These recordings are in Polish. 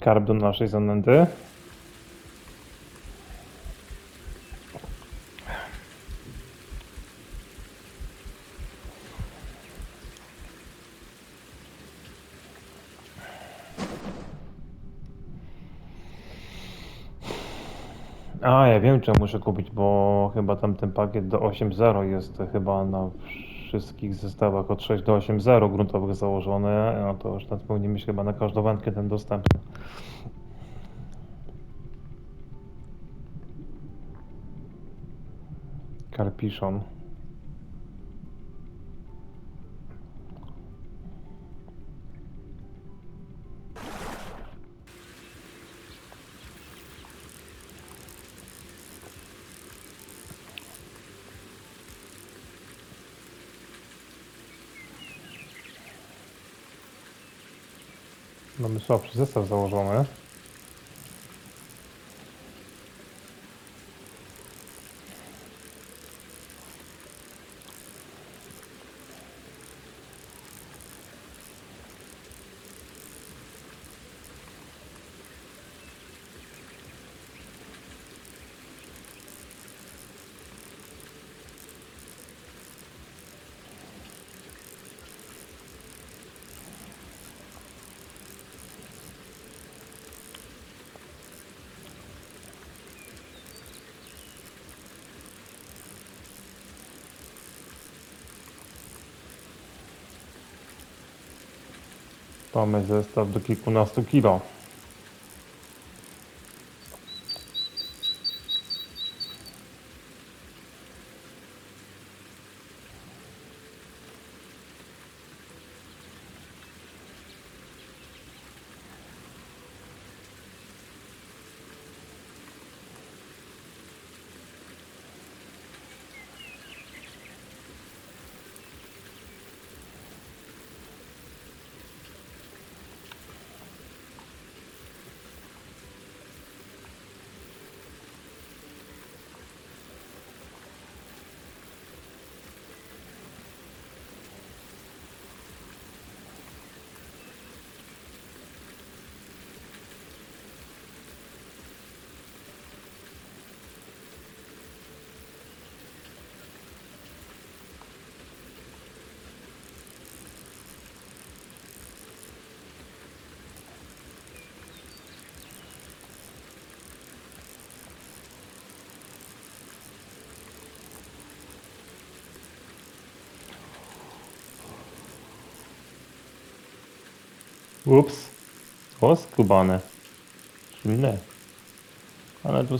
Karp do naszej zanęty. A, ja wiem, czy muszę kupić, bo chyba tam ten pakiet do 8.0 jest chyba na wszystkich zestawach od 6 do 8.0 gruntowych założony, a to już powinien mieć chyba na każdą wędkę ten dostępny. Karpiszon. Mamy słabszy zestaw założony. Mamy zestaw do kilkunastu kilo. Ups. O, skubane. Silne. Ale tu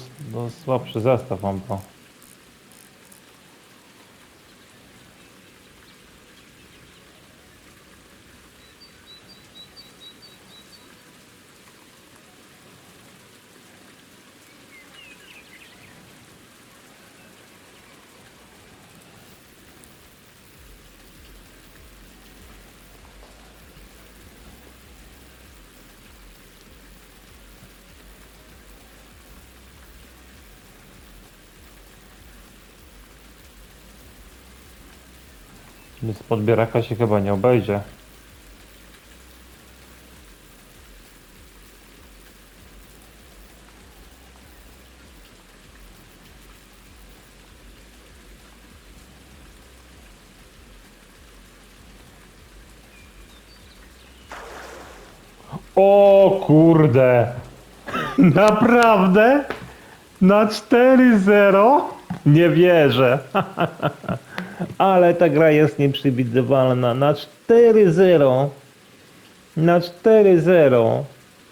słabszy zestaw mam to. Bez podbieraka się chyba nie obejdzie. O kurde! Naprawdę? Na 4-0? Nie wierzę. Ale ta gra jest nieprzewidywalna. Na 4-0. Na 4-0.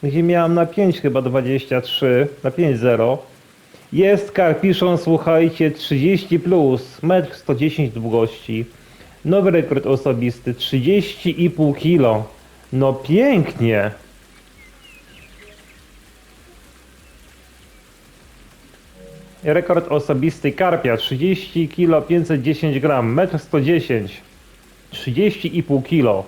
Gdzie miałam na 5 chyba 23. Na 5-0. Jest karpiszon, słuchajcie, 30 plus, 1,110 m długości. Nowy rekord osobisty, 30,5 kg. No pięknie. Rekord osobisty karpia 30 kg 510 gram, 1,110 m. 30,5 kg.